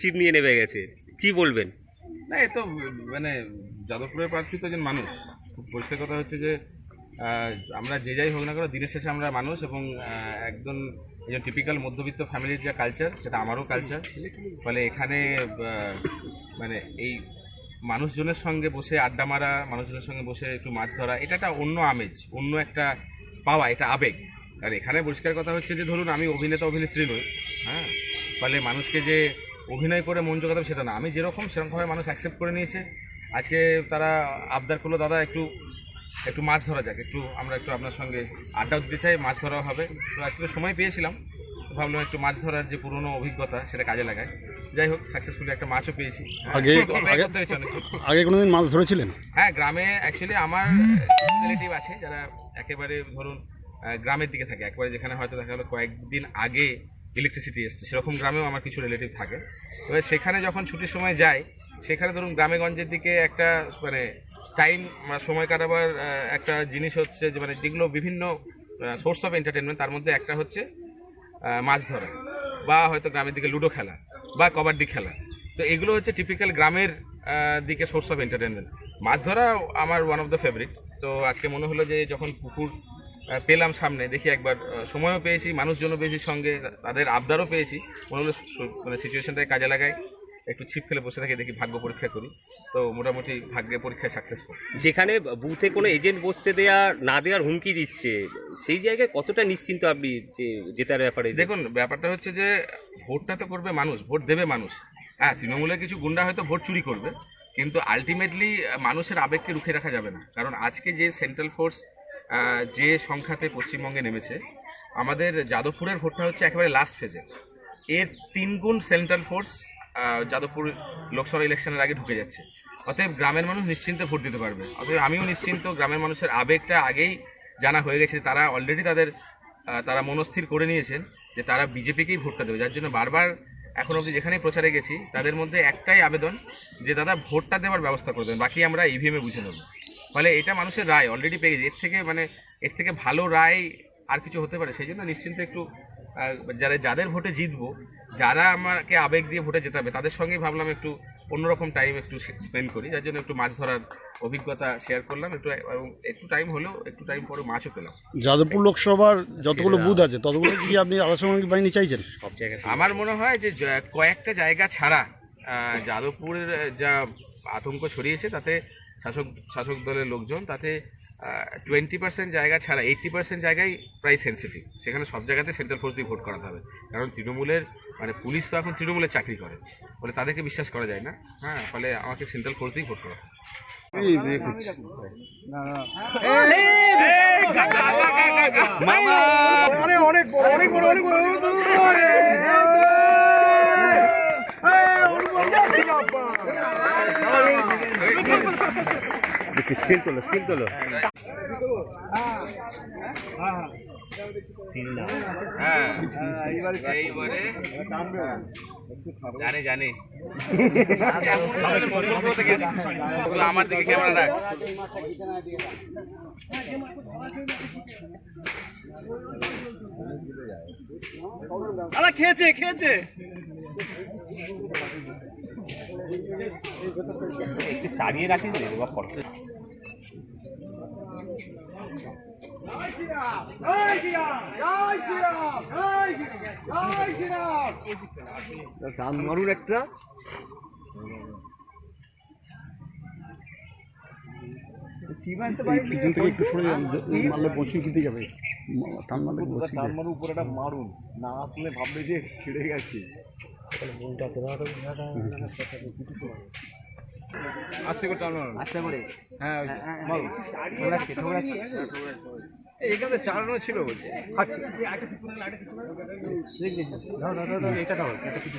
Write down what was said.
ছিপ নিয়ে নেমে গেছে। কি বলবেন? না, এ তো মানে যাদবপুরের প্রার্থী তো একজন মানুষ। পরিষ্কার কথা হচ্ছে যে আমরা যে যাই হোক না কেন, দিনের শেষে আমরা মানুষ এবং একজন একজন টিপিক্যাল মধ্যবিত্ত ফ্যামিলির যা কালচার সেটা আমারও কালচার ফলে এখানে মানে এই মানুষজনের সঙ্গে বসে আড্ডা মারা, মানুষজনের সঙ্গে বসে একটু মাছ ধরা, এটা একটা অন্য আমেজ, অন্য একটা পাওয়া, এটা আবেগ। আর এখানে পরিষ্কার কথা হচ্ছে যে, ধরুন, আমি অভিনেতা, অভিনেত্রী নই হ্যাঁ? ফলে মানুষকে যে অভিনয় করে মন জোগাতে সেটা না। আমি যেরকম সেরকমভাবে মানুষ অ্যাকসেপ্ট করে নিয়েছে। আজকে তারা আবদার করল দাদা একটু একটু মাছ ধরা যাক একটু আমরা একটু আপনার সঙ্গে আড্ডাও দিতে চাই মাছ ধরা হবে। তো আজকে তো সময় পেয়েছিলাম ভাবলাম একটু মাছ ধরার যে পুরনো অভিজ্ঞতা সেটা কাজে লাগায় যাই হোক সাকসেসফুলি একটা মাছও পেয়েছি। হ্যাঁ। আগে কোনোদিন মাছ ধরেছিলেন? হ্যাঁ গ্রামে অ্যাকচুয়ালি আমার রিলেটিভ আছে যারা একেবারে ধরুন গ্রামের দিকে থাকে। একবারে যেখানে হয়তো দেখা গেলো কয়েকদিন আগে ইলেকট্রিসিটি এসছে, সেরকম গ্রামেও আমার কিছু রিলেটিভ থাকে। এবার সেখানে যখন ছুটির সময় যাই, সেখানে ধরুন গ্রামেগঞ্জের দিকে একটা মানে টাইম সময় কাটাবার একটা জিনিস হচ্ছে যে মানে যেগুলো বিভিন্ন সোর্স অফ এন্টারটেনমেন্ট তার মধ্যে একটা হচ্ছে মাছ ধরা বা হয়তো গ্রামের দিকে লুডো খেলা বা কবাডি খেলা। তো এগুলো হচ্ছে টিপিক্যাল গ্রামের দিকে সোর্স অফ এন্টারটেনমেন্ট মাছ ধরা আমার ওয়ান অফ দ্য ফেভারিট তো আজকে মনে হলো যে, যখন পুকুর পেলাম সামনে দেখি একবার সময়ও পেয়েছি মানুষজনও পেয়েছি সঙ্গে তাদের আবদারও পেয়েছি। মনে মানে সিচুয়েশনটাকে কাজে লাগাই একটু ছিপ ফেলে বসে থাকি দেখি ভাগ্য পরীক্ষা করি। তো মোটামুটি ভাগ্যে পরীক্ষায় সাকসেসফুল যেখানে বুথে কোনো এজেন্ট বসতে দেয়া না দেওয়ার হুমকি দিচ্ছে সেই জায়গায় কতটা নিশ্চিন্ত আপনি যে জেতার ব্যাপারে? দেখুন ব্যাপারটা হচ্ছে যে ভোটটা তো করবে মানুষ ভোট দেবে মানুষ। হ্যাঁ তৃণমূলের কিছু গুন্ডা হয়তো ভোট চুরি করবে কিন্তু আলটিমেটলি মানুষের আবেগকে রুখে রাখা যাবে না। কারণ আজকে যে সেন্ট্রাল ফোর্স যে সংখ্যাতে পশ্চিমবঙ্গে নেমেছে, আমাদের যাদবপুরের ভোটটা হচ্ছে একেবারে লাস্ট ফেজে এর তিন গুণ সেন্ট্রাল ফোর্স যাদবপুর লোকসভা ইলেকশনের আগে ঢুকে যাচ্ছে। অতএব গ্রামের মানুষ নিশ্চিন্তে ভোট দিতে পারবে। অতএব আমিও নিশ্চিন্ত, গ্রামের মানুষের আবেগটা আগেই জানা হয়ে গেছে তারা অলরেডি তাদের তারা মনস্থির করে নিয়েছেন যে তারা বিজেপিকেই ভোটটা দেবে। যার জন্য বারবার এখন অবধি যেখানেই প্রচারে গেছি, তাদের মধ্যে একটাই আবেদন যে, দাদা, ভোটটা দেওয়ার ব্যবস্থা করে দেবেন বাকি আমরা ইভিএমে বুঝে নেব। ফলে এটা মানুষের রায় অলরেডি পেয়ে গেছে। এর থেকে মানে এর থেকে ভালো রায় আর কিছু হতে পারে, সেই জন্য নিশ্চিন্তে একটু যারা, যাদের ভোটে জিতবো, যারা আমাকে আবেগ দিয়ে ভোটে জেতাবে, তাদের সঙ্গেই ভাবলাম একটু অন্যরকম টাইম একটু স্পেন্ড করি যার জন্য একটু মাছ ধরার অভিজ্ঞতা শেয়ার করলাম একটু এবং একটু টাইম হলেও একটু টাইম পরে মাছও পেলাম। যাদবপুর লোকসভার যতগুলো বুথ আছে ততগুলো কি আপনি আদর্শ বাহিনী চাইছেন? সব জায়গায় আমার মনে হয় যে কয়েকটা জায়গা ছাড়া যাদবপুরের যা আতঙ্ক ছড়িয়েছে তাতে শাসক শাসক দলের লোকজন তাতে টোয়েন্টি পার্সেন্ট জায়গা ছাড়া এইট্টি পার্সেন্ট জায়গায় প্রায় সেন্সিটিভ সেখানে সব জায়গাতে সেন্ট্রাল ফোর্স দিয়ে ভোট করাতে হবে। কারণ তৃণমূলের মানে পুলিশ তো এখন তৃণমূলের চাকরি করে ফলে তাদেরকে বিশ্বাস করা যায় না হ্যাঁ ফলে আমাকে সেন্ট্রাল ফোর্স দিয়েই ভোট স্টিল তোলো স্টিল তোলো হ্যাঁ জানি জানি। আমার দিকে ক্যামেরা রাখ। খেয়েছে খেয়েছে। একটু সারিয়ে রাখিস রে বাবা গান মারুন একটা পিছন থেকে একটু সরে মারলে বসিয়ে দিতে যাবে। টান মারলে টান মারুন উপরে একটা মারুন না আসলে ভাববে যে ছিঁড়ে গেছে। আস্তে করে টানো আস্তে করে। হ্যাঁ ঠোকরাচ্ছে ঠোকরাচ্ছে। এইখানে চালানো ছিল বলছে। খাচ্ছে। এটা দাও এটা কিছু